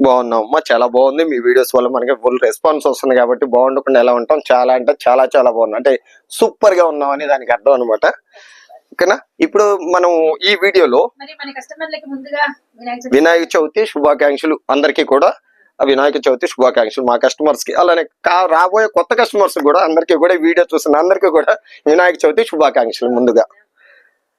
బాగున్నాం. అమ్మా చాలా బాగుంది. మీ వీడియోస్ వల్ల మనకి ఫుల్ రెస్పాన్స్ వస్తుంది కాబట్టి బాగుండకుండా ఎలా ఉంటాం? చాలా అంటే చాలా చాలా బాగున్నాం. అంటే సూపర్గా ఉన్నాం అని దానికి అర్థం అనమాట ఓకేనా? ఇప్పుడు మనం ఈ వీడియోలో వినాయక చవితి శుభాకాంక్షలు అందరికీ కూడా. వినాయక చవితి శుభాకాంక్షలు మా కస్టమర్స్కి. అలానే కా- రాబోయే కొత్త కస్టమర్స్ కూడా అందరికీ కూడా ఈ వీడియో చూస్తున్న అందరికీ కూడా వినాయక చవితి శుభాకాంక్షలు ముందుగా.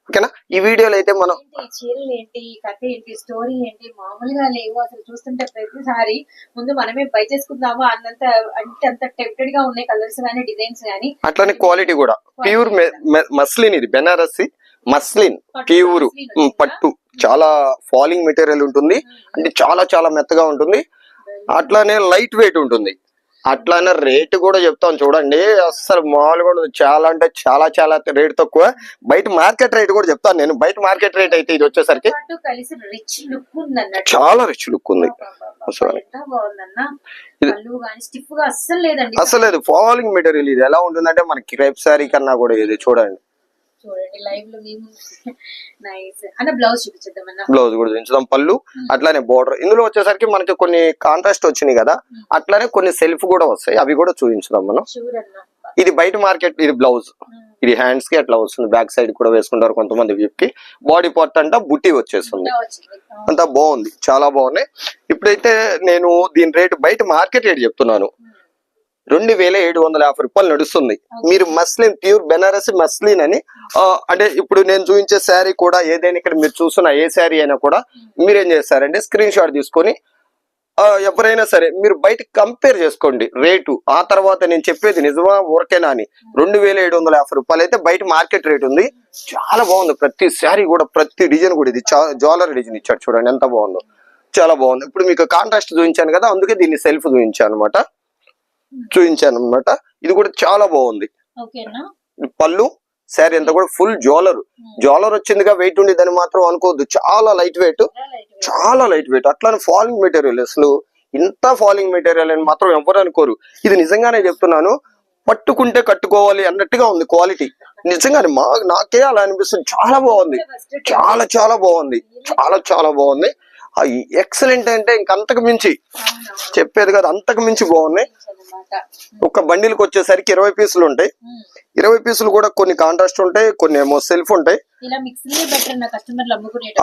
ఓకేనా? ఈ వీడియోలో అయితే మనం చీరలు ఏంటి? కథ ఏంటి? స్టోరీ ఏంటి? మామూలుగా లేవు. అసలు చూస్తుంటే ప్రతిసారి ముందు మనమే బై చేసుకుందామా? అన్నంత అంటే అంత టెంప్టెడ్గా ఉన్నాయి కలర్స్ గానీ డిజైన్స్ గానీ. అట్లానే క్వాలిటీ కూడా. ప్యూర్ మస్లిన్ ఇది. Banarasi muslin pure? పట్టు. చాలా ఫాలింగ్ మెటీరియల్ ఉంటుంది. అంటే చాలా చాలా మెత్తగా ఉంటుంది. అట్లానే లైట్ వెయిట్ ఉంటుంది. అట్లానే రేట్ కూడా చెప్తాను చూడండి. అస్సలు మామూలుగా చాలా అంటే చాలా చాలా రేట్ తక్కువ. బయట మార్కెట్ రేట్ కూడా చెప్తాను నేను. బయట మార్కెట్ రేట్ అయితే ఇది వచ్చేసరికి చాలా రిచ్ లుక్ ఉంది. అసలు. అసలు ఇది ఫాలింగ్ మెటీరియల్ ఇది ఎలా ఉంటుందంటే మనకి క్రేప్ శారీ కన్నా కూడా ఇది చూడండి. చూడండి లైవ్లో మేము నైస్ అన్న బ్లౌజ్ చూపించేద్దాం అన్న. బ్లౌజ్ కూడా చూపించుదాం పళ్ళు అట్లానే బోర్డర్ ఇందులో వచ్చేసరికి మనకి కొన్ని కాంట్రాస్ట్ వచ్చినాయి కదా అట్లానే కొన్ని సెల్ఫ్ కూడా వస్తాయి. అవి కూడా చూపించుదాం మనం. ఇది బయట మార్కెట్ ఇది బ్లౌజ్ ఇది హ్యాండ్స్కి అట్లా వస్తుంది. బ్యాక్ సైడ్ కూడా వేసుకుంటారు కొంతమంది వీప్కి. బాడీ పార్ట్ అంతా బుట్టి వచ్చేస్తుంది. అంతా బాగుంది. చాలా బాగున్నాయి. ఇప్పుడైతే నేను దీని రేటు బయట మార్కెట్ రేట్ చెప్తున్నాను. రెండు వేల ఏడు వందల యాభై రూపాయలు నడుస్తుంది. మీరు మస్లిన్ ప్యూర్ బెనారసి మస్లిన్ అని అంటే ఇప్పుడు నేను చూపించే శారీ కూడా ఏదైనా ఇక్కడ మీరు చూస్తున్న ఏ శారీ అయినా కూడా మీరేం చేస్తారంటే స్క్రీన్ షాట్ తీసుకొని ఎవరైనా సరే మీరు బయట కంపేర్ చేసుకోండి రేటు. ఆ తర్వాత నేను చెప్పేది నిజమా ఊరకేనా అని. రెండు వేల ఏడు వందల యాభై రూపాయలు అయితే బయట మార్కెట్ రేట్ ఉంది. చాలా బాగుంది. ప్రతి శారీ కూడా ప్రతి డిజైన్ కూడా ఇది జ్యువెలరీ డిజైన్ ఇచ్చాడు చూడండి ఎంత బాగుందో. చాలా బాగుంది. ఇప్పుడు మీకు కాంట్రాస్ట్ చూపించాను కదా అందుకే దీన్ని సెల్ఫ్ చూపించాను అనమాట చూపించాను అనమాట ఇది కూడా చాలా బాగుంది. పళ్ళు శారీ అంతా కూడా ఫుల్ జ్యువెలర్. జ్యువెలర్ వచ్చిందిగా వెయిట్ ఉండేదని మాత్రం అనుకోవద్దు. చాలా లైట్ వెయిట్ చాలా లైట్ వెయిట్ అట్లానే ఫాలింగ్ మెటీరియల్ అసలు. ఇంత ఫాలింగ్ మెటీరియల్ అని మాత్రం ఎవరు అనుకోరు. ఇది నిజంగానే చెప్తున్నాను. పట్టుకుంటే కట్టుకోవాలి అన్నట్టుగా ఉంది క్వాలిటీ నిజంగానే మా నాకే అలా అనిపిస్తుంది. చాలా బాగుంది. చాలా చాలా బాగుంది. చాలా చాలా బాగుంది. ఎక్సలెంట్ అంటే ఇంకంతకు మించి. చెప్పేది కదా అంతకు మించి బాగున్నాయి. ఒక బండిల్కి వచ్చేసరికి ఇరవై పీసులు ఉంటాయి. ఇరవై పీసులు కూడా కొన్ని కాంట్రాస్ట్ ఉంటాయి కొన్ని ఏమో సెల్ఫ్ ఉంటాయి.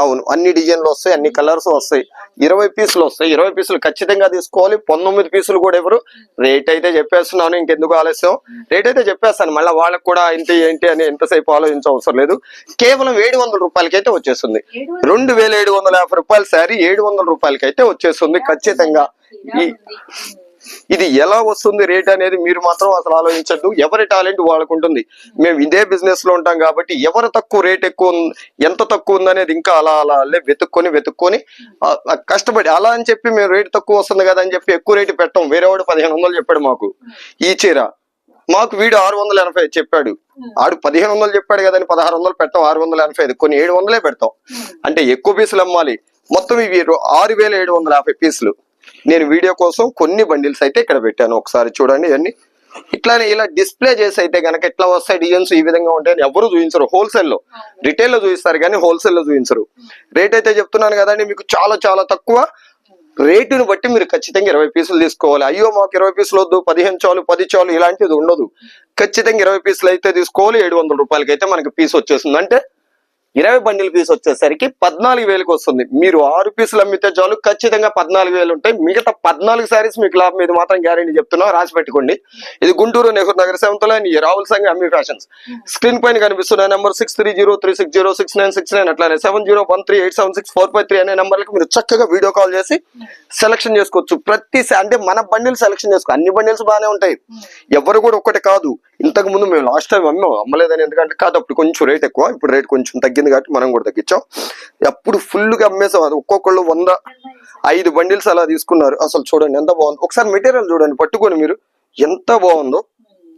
అవును అన్ని డిజైన్లు వస్తాయి అన్ని కలర్స్ వస్తాయి. ఇరవై పీసులు వస్తాయి. ఇరవై పీసులు ఖచ్చితంగా తీసుకోవాలి. పంతొమ్మిది పీసులు కూడా ఎవరు రేట్ అయితే చెప్పేస్తున్నాను ఇంకెందుకు ఆలస్యం? రేట్ అయితే చెప్పేస్తాను. మళ్ళీ వాళ్ళకి కూడా ఇంత ఏంటి అని ఎంతసేపు ఆలోచించవసరం లేదు. కేవలం ఏడు వందల రూపాయలకి అయితే వచ్చేస్తుంది రెండు వేల ఏడు వందల యాభై రూపాయల శారీ ఏడు వందల రూపాయలకి అయితే వచ్చేస్తుంది ఖచ్చితంగా. ఈ ఇది ఎలా వస్తుంది రేట్ అనేది మీరు మాత్రం అసలు ఆలోచించద్దు. ఎవరి టాలెంట్ వాళ్ళకు ఉంటుంది మేము ఇదే బిజినెస్లో ఉంటాం కాబట్టి ఎవరు తక్కువ రేట్ ఎక్కువ ఉంది- ఎంత తక్కువ ఉందనేది ఇంకా అలా అలా అల్లే వెతుక్కొని వెతుక్కొని కష్టపడి అలా అని చెప్పి మేము రేట్ తక్కువ వస్తుంది కదా అని చెప్పి ఎక్కువ రేటు పెట్టాం. వేరేవాడు పదిహేను వందలు చెప్పాడు మాకు ఈ చీర. మాకు వీడు ఆరు వందల ఎనభై ఐదు చెప్పాడు. ఆడు పదిహేను వందలు చెప్పాడు కదని పదహారు వందలు పెట్టాం. ఆరు వందల ఎనభై ఐదు. కొన్ని ఏడు వందలే పెడతాం. అంటే ఎక్కువ పీసులు అమ్మాలి. మొత్తం ఇవి ఆరు వేల ఏడు వందల యాభై పీసులు. నేను వీడియో కోసం కొన్ని బండిల్స్ అయితే ఇక్కడ పెట్టాను. ఒకసారి చూడండి ఇవన్నీ. ఇట్లానే ఇలా డిస్ప్లే చేసి అయితే గనక ఎట్లా వస్తాయి డిజైన్స్ ఈ విధంగా ఉంటాయని ఎవరు చూపించరు. హోల్సేల్లో. రిటైల్లో చూపిస్తారు కానీ హోల్సేల్లో చూపించరు. రేట్ అయితే చెప్తున్నాను కదండి మీకు చాలా చాలా తక్కువ. రేటుని బట్టి మీరు ఖచ్చితంగా ఇరవై పీసులు తీసుకోవాలి. అయ్యో మాకు ఇరవై పీసులు వద్దు పదిహేను చాలు పది చాలు ఇలాంటిది ఉండదు. ఖచ్చితంగా ఇరవై పీసులు అయితే తీసుకోవాలి. ఏడు వందల రూపాయలకి అయితే మనకి పీస్ వచ్చేస్తుంది. అంటే ఇరవై బండిల్ పీస్ వచ్చేసరికి పద్నాలుగు వేలకు వస్తుంది. మీరు ఆరు పీసులు అమ్మితే చాలు ఖచ్చితంగా పద్నాలుగు వేలు ఉంటాయి. మిగతా పద్నాలుగు సారీస్ మీకు లాభం ఇది మాత్రం గ్యారెంటీ చెప్తున్నా రాసి పెట్టుకోండి. ఇది గుంటూరు నెహ్రూ నగర సెవెంత్ లైన్ రాహుల్ సంఘ్ అమ్మి ఫ్యాషన్స్ స్క్రీన్ పైన కనిపిస్తున్న number six three zero three six zero six nine six nine అట్లానే seven zero one three eight seven six four five three అనే నెంబర్లకు మీరు చక్కగా వీడియో కాల్ చేసి సెలక్షన్ చేసుకోవచ్చు. ప్రతి అంటే మన బండిల్ సెలక్షన్ చేసుకో అన్ని బండిల్స్ బాగానే ఉంటాయి. ఎవరు కూడా ఒక్కటి కాదు. ఇంతకు ముందు మేము లాస్ట్ టైం అమ్మాం అమ్మలేదని ఎందుకంటే కాదు అప్పుడు కొంచెం రేట్ ఎక్కువ ఇప్పుడు రేట్ కొంచెం తగ్గింది కాబట్టి మనం కూడా తగ్గించాం. అప్పుడు ఫుల్గా అమ్మేసాం అది ఒక్కొక్కళ్ళు వంద ఐదు బండిల్స్ అలా తీసుకున్నారు. అసలు చూడండి ఎంత బాగుంది. ఒకసారి మెటీరియల్ చూడండి పట్టుకొని మీరు ఎంత బాగుందో.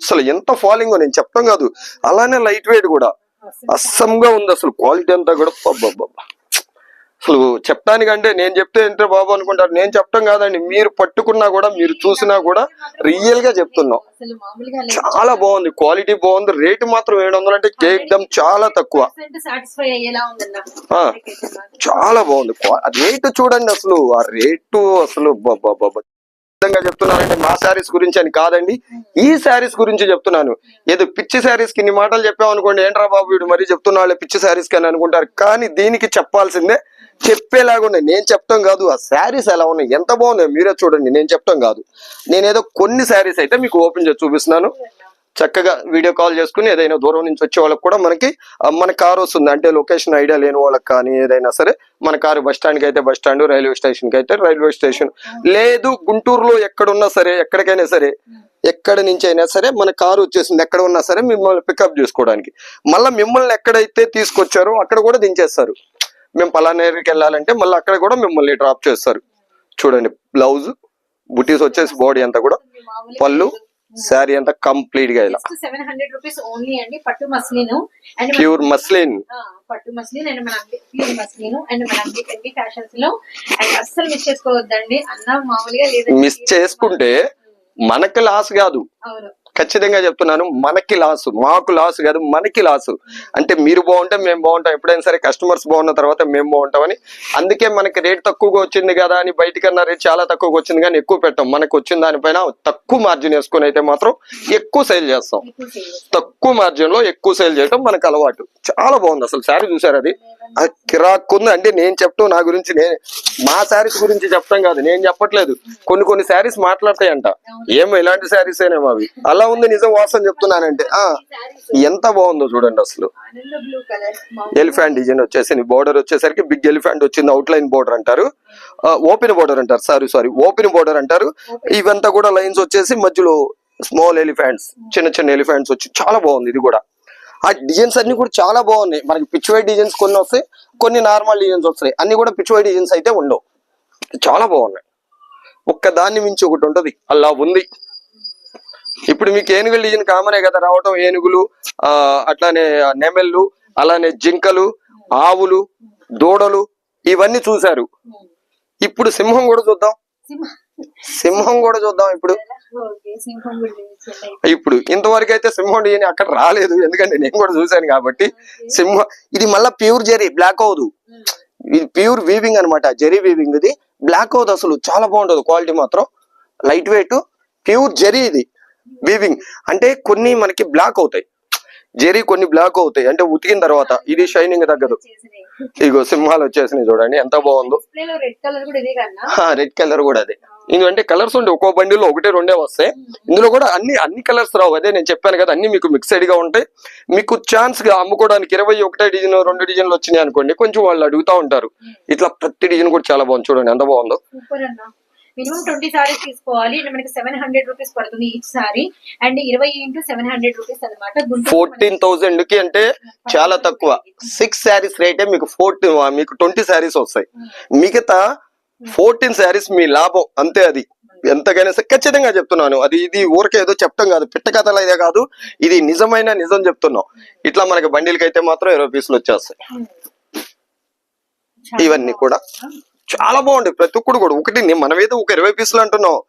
అసలు ఎంత ఫాలింగ్ నేను చెప్పడం కాదు అలానే లైట్ వెయిట్ కూడా అస్సంగా ఉంది అసలు క్వాలిటీ అంతా కూడా అబ్బబ్బబ్బా. అసలు చెప్పడానికంటే నేను చెప్తే ఏంటో బాబు అనుకుంటారు. నేను చెప్పడం కాదండి. మీరు పట్టుకున్నా కూడా మీరు చూసినా కూడా రియల్గా చెప్తున్నాం. చాలా బాగుంది. క్వాలిటీ బాగుంది. రేటు మాత్రం ఏడు వందలు అంటే కేక్దమ్ చాలా తక్కువ. చాలా బాగుంది. రేటు చూడండి అసలు. ఆ రేటు అసలు విధంగా చెప్తున్నానంటే మా శారీస్ గురించి అని కాదండి. ఈ శారీస్ గురించి చెప్తున్నాను. ఏదో పిచ్చి శారీస్కి ఇన్ని మాటలు చెప్పాం అనుకోండి ఏంట్రా బాబు వీడు మరీ చెప్తున్నాళ్ళే పిచ్చి శారీస్కి అని అనుకుంటారు. కానీ దీనికి చెప్పాల్సిందే చెప్పేలాగా ఉన్నాయి. నేను చెప్తాం కాదు. ఆ శారీస్ ఎలా ఉన్నాయి? ఎంత బాగున్నాయి మీరే చూడండి. నేను చెప్తాం కాదు. నేనేదో కొన్ని శారీస్ అయితే మీకు ఓపెన్ చేసి చూపిస్తున్నాను. చక్కగా వీడియో కాల్ చేసుకుని ఏదైనా దూరం నుంచి వచ్చే వాళ్ళకి కూడా మనకి మన కార్ వస్తుంది. అంటే లొకేషన్ ఐడియా లేని వాళ్ళకి కానీ ఏదైనా సరే మన కారు బస్ స్టాండ్ అయితే బస్ స్టాండ్ రైల్వే స్టేషన్కి అయితే రైల్వే స్టేషన్. లేదు గుంటూరులో ఎక్కడున్నా సరే ఎక్కడికైనా సరే ఎక్కడి నుంచి అయినా సరే మన కారు వచ్చేసింది. ఎక్కడ ఉన్నా సరే మిమ్మల్ని పికప్ చేసుకోవడానికి. మళ్ళీ మిమ్మల్ని ఎక్కడైతే తీసుకొచ్చారో అక్కడ కూడా దించేస్తారు. మేము పలానా ఏరియాకి వెళ్ళాలంటే మళ్ళీ అక్కడ కూడా మిమ్మల్ని డ్రాప్ చేస్తారు. చూడండి బ్లౌజ్ బుటీస్ వచ్చేసి బాడీ అంతా కూడా పళ్ళు శారీ అంతా కంప్లీట్గా ఇలా. ప్యూర్ మస్లిన్ పట్టు మస్లిన్. అండ్ మన ప్యూర్ మస్లిన్ అండ్ మన ఎంబీ ఫ్యాషన్స్లో. అండ్ అస్సలు మిస్ చేసుకోవద్దండి అన్న మామూలుగా లేదు మిస్ చేసుకుంటే మనకి లాస్ కాదు. ఖచ్చితంగా చెప్తున్నాను మనకి లాస్ మాకు లాస్ కాదు మనకి లాస్ అంటే మీరు బాగుంటే మేము బాగుంటాం ఎప్పుడైనా సరే కస్టమర్స్ బాగున్న తర్వాత మేము బాగుంటామని. అందుకే మనకి రేట్ తక్కువగా వచ్చింది కదా అని బయటకన్నా రేట్ చాలా తక్కువగా వచ్చింది కానీ ఎక్కువ పెట్టాం. మనకు వచ్చిన దానిపైన తక్కువ మార్జిన్ వేసుకొని అయితే మాత్రం ఎక్కువ సేల్ చేస్తాం. తక్కువ మార్జిన్లో ఎక్కువ సేల్ చేయడం మనకు అలవాటు. చాలా బాగుంది అసలు. శారీ చూసారు అది? కిరాక్కుంది. కిరాక్ అంటే నేను చెప్తాను నా గురించి నేను మా శారీస్ గురించి చెప్తాం కాదు. నేను చెప్పట్లేదు. కొన్ని కొన్ని శారీస్ మాట్లాడతాయంట. ఏమో ఇలాంటి శారీస్ అయినేమో అవి. అలా ఉంది నిజం వాసన చెప్తున్నానంటే. ఆ ఎంత బాగుందో చూడండి అసలు. ఎలిఫాంట్ ఎలిఫెంట్ డిజైన్ వచ్చేసింది బోర్డర్ వచ్చేసరికి బిగ్ ఎలిఫెంట్ వచ్చింది అవుట్ లైన్ బోర్డర్ అంటారు. ఓపెన్ బోర్డర్ అంటారు. సారీ సారీ ఓపెన్ బోర్డర్ అంటారు. ఇవంతా కూడా లైన్స్ వచ్చేసి మధ్యలో స్మాల్ ఎలిఫెంట్స్ చిన్న చిన్న ఎలిఫెంట్స్ వచ్చి చాలా బాగుంది ఇది కూడా. ఆ డిజైన్స్ అన్ని కూడా చాలా బాగున్నాయి. మనకి పిచ్ వైట్ డిజైన్స్ కొన్ని వస్తాయి కొన్ని నార్మల్ డిజైన్స్ వస్తాయి. అన్ని కూడా పిచ్ వైట్ డిజైన్స్ అయితే ఉండవు. చాలా బాగున్నాయి. ఒక్క దాన్ని మించి ఒకటి ఉంటది. అలా ఉంది. ఇప్పుడు మీకు ఏనుగుల డిజైన్ కామనే కదా రావటం. ఏనుగులు ఆ అట్లానే నెమెళ్ళు అలానే జింకలు ఆవులు దూడలు ఇవన్నీ చూశారు. ఇప్పుడు సింహం కూడా చూద్దాం. సింహం కూడా చూద్దాం ఇప్పుడు. ఇప్పుడు ఇంతవరకు అయితే సింహం డిజైన్ అక్కడ రాలేదు. ఎందుకంటే నేను కూడా చూశాను కాబట్టి సింహం ఇది మళ్ళా ప్యూర్ జెరీ బ్లాక్ అవదు. ఇది ప్యూర్ వీవింగ్ అన్నమాట జెరీ వీవింగ్ ఇది. బ్లాక్ అవదు అసలు చాలా బాగుంటది క్వాలిటీ మాత్రం. లైట్ వెయిట్ ప్యూర్ జెరీ ఇది వీవింగ్ అంటే కొన్ని మనకి బ్లాక్ అవుతాయి. జెరీ కొన్ని బ్లాక్ అవుతాయి. అంటే ఉతికిన తర్వాత ఇది షైనింగ్ తగ్గదు. ఇగో సింహాలు వచ్చేసినాయి చూడండి ఎంత బాగుందో. రెడ్ కలర్ కూడా ఇదే కన్నా. రెడ్ కలర్ కూడా అదే. ఎందుకంటే కలర్స్ ఉంటే ఒక్కో బండిలో ఒకటే రెండే వస్తాయి. ఇందులో కూడా అన్ని అన్ని కలర్స్ రావు. అదే నేను చెప్పాను కదా అన్ని మీకు మిక్సెడ్గా ఉంటాయి. మీకు ఛాన్స్గా అమ్ముకోవడానికి ఇరవై ఒకటే డిజైన్ రెండు డిజైన్లు వచ్చినాయి అనుకోండి కొంచెం వాళ్ళు అడుగుతా ఉంటారు. ఇట్లా ప్రతి డిజైన్ కూడా చాలా బాగుంది. చూడండి ఎంత బాగుందో. మినిమం ట్వంటీ సారీస్ తీసుకోవాలి. అంటే మనకి సెవెన్ హండ్రెడ్ రూపీస్ పడుతుంది ఈచ్ సారీ. అండ్ ఇరవై ఇంటూ సెవెన్ హండ్రెడ్ రూపీస్ అనమాట ఫోర్టీన్ థౌసండ్కి అంటే చాలా తక్కువ. సిక్స్ శారీస్ రేటే మీకు ఫోర్టీన్ మీకు ట్వంటీ శారీస్ వస్తాయి. మిగతా ఫోర్టీన్ శారీస్ మీ లాభం. అంతే అది. ఎంతకైనా సరే ఖచ్చితంగా చెప్తున్నాను. అది ఇది ఊరికే ఏదో చెప్తాం కాదు. పిట్ట కథలు అయితే కాదు. ఇది నిజమైన నిజం చెప్తున్నాం. ఇట్లా మనకి బండిలకి అయితే మాత్రం ఇరవై పీసులు వచ్చేస్తాయి. ఇవన్నీ కూడా. చాలా బాగుంటుంది ప్రతి ఒక్కడు కూడా. ఒకటి నే- మనమేదో ఒక ఇరవై పీసులు అంటున్నాం.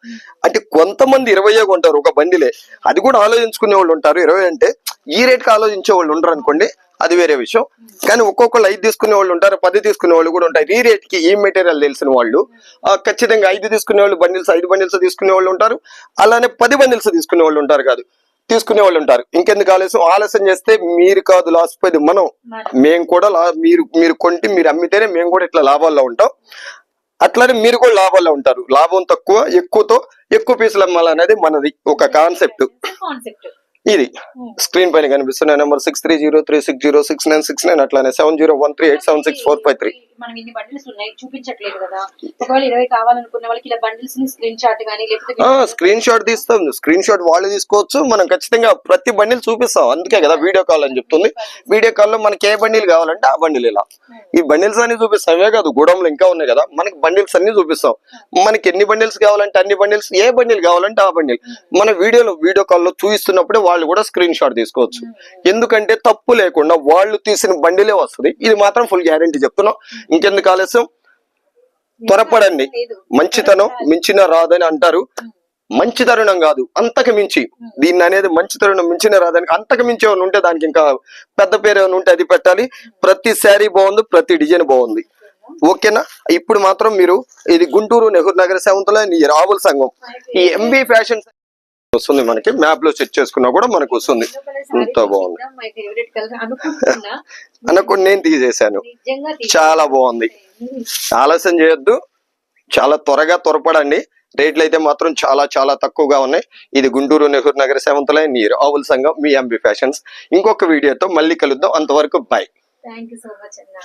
అంటే కొంతమంది ఇరవై కొంటారు ఒక బండిలే. అది కూడా ఆలోచించుకునే వాళ్ళు ఉంటారు. ఇరవై అంటే ఈ రేట్కి ఆలోచించే వాళ్ళు ఉండరు అనుకోండి అది వేరే విషయం. కానీ ఒక్కొక్కళ్ళు ఐదు తీసుకునే వాళ్ళు ఉంటారు పది తీసుకునే వాళ్ళు కూడా ఉంటారు. ఈ రేట్కి ఈ మెటీరియల్ తెలిసిన వాళ్ళు ఖచ్చితంగా ఐదు తీసుకునే వాళ్ళు బండిల్స్ ఐదు బండిల్స్ తీసుకునే వాళ్ళు ఉంటారు. అలానే పది బండిల్స్ తీసుకునే వాళ్ళు ఉంటారు కాదు. తీసుకునే వాళ్ళు ఉంటారు. ఇంకెందుకు ఆలస్యం? ఆలస్యం చేస్తే మీరు కాదు లాస్ పోయేది మనం. మేము కూడా మీరు మీరు కొంటే మీరు అమ్మితేనే మేము కూడా ఇట్లా లాభాల్లో ఉంటాం. అట్లానే మీరు కూడా లాభాల్లో ఉంటారు. లాభం తక్కువ ఎక్కువతో ఎక్కువ పీసులు అమ్మాలనేది మనది ఒక కాన్సెప్ట్. కాన్సెప్ట్. ఇది. స్క్రీన్ పైన కనిపిస్తున్న number six three zero three six zero six nine six nine అట్లానే seven zero one three eight seven six four five three. మనం ఇన్ని బండిల్స్ ఉన్నాయి చూపించట్లేదు కదా. ఒకవేళ ఇరవై కావాలనుకున్న వాళ్ళకి ఇలా బండిల్స్ని స్క్రీన్ షాట్ గానీ లేకపోతే స్క్రీన్ షాట్ తీస్తాం. స్క్రీన్ షాట్ వాళ్ళు తీసుకోవచ్చు. మనం ఖచ్చితంగా ప్రతి బండిల్ చూపిస్తాం. అందుకే కదా వీడియో కాల్ అని చెప్తుంది. వీడియో కాల్లో మనకి ఏ బండిల్ కావాలంటే ఆ బండిల్ ఇలా. ఈ బండిల్స్ అన్ని చూపిస్తాం. అవే కాదు గూడెంలో ఇంకా ఉన్నాయి కదా. మనకి బండిల్స్ అన్ని చూపిస్తాం. మనకి ఎన్ని బండిల్స్ కావాలంటే అన్ని బండిల్స్ ఏ బండిల్ కావాలంటే ఆ బండిల్. మన వీడియోలో వీడియో కాల్లో చూపిస్తున్నప్పుడే వాళ్ళు కూడా స్క్రీన్ షాట్ తీసుకోవచ్చు. ఎందుకంటే తప్పు లేకుండా వాళ్ళు తీసిన బండిలే వస్తుంది. ఇది మాత్రం ఫుల్ గ్యారంటీ చెప్తున్నాం. ఇంకెందుకు ఆలస్యం? త్వరపడండి. మంచితనం మించిన రాదని అంటారు. మంచి తరుణం కాదు అంతకు మించి. దీన్ని అనేది మంచి తరుణం మించిన రాదని అంతకు మించి ఏమైనా ఉంటే దానికి ఇంకా పెద్ద పేరు ఏమైనా ఉంటే అది పెట్టాలి. ప్రతి శారీ బాగుంది ప్రతి డిజైన్ బాగుంది. ఓకేనా? ఇప్పుడు మాత్రం మీరు ఇది గుంటూరు నెహ్రూ నగర సెవెంత్లో ఈ రావుల సంఘం ఈ ఎంబీ ఫ్యాషన్ వస్తుంది మనకి. మ్యాప్లో సెట్ చేసుకున్నా కూడా మనకు వస్తుంది. ఎంత బాగుంది. అనుకుని నేను తీసేశాను. చాలా బాగుంది. ఆలస్యం చేయొద్దు. చాలా త్వరగా త్వరపడండి. రేట్లు అయితే మాత్రం చాలా చాలా తక్కువగా ఉన్నాయి. ఇది గుంటూరు నెహ్రూ నగర సెవెంత్ లైన్ నీరు ఆవుల సంఘం మీ ఎంబీ ఫ్యాషన్స్ ఇంకొక వీడియోతో మళ్ళీ కలుద్దాం. అంతవరకు bye thank you so much అన్న.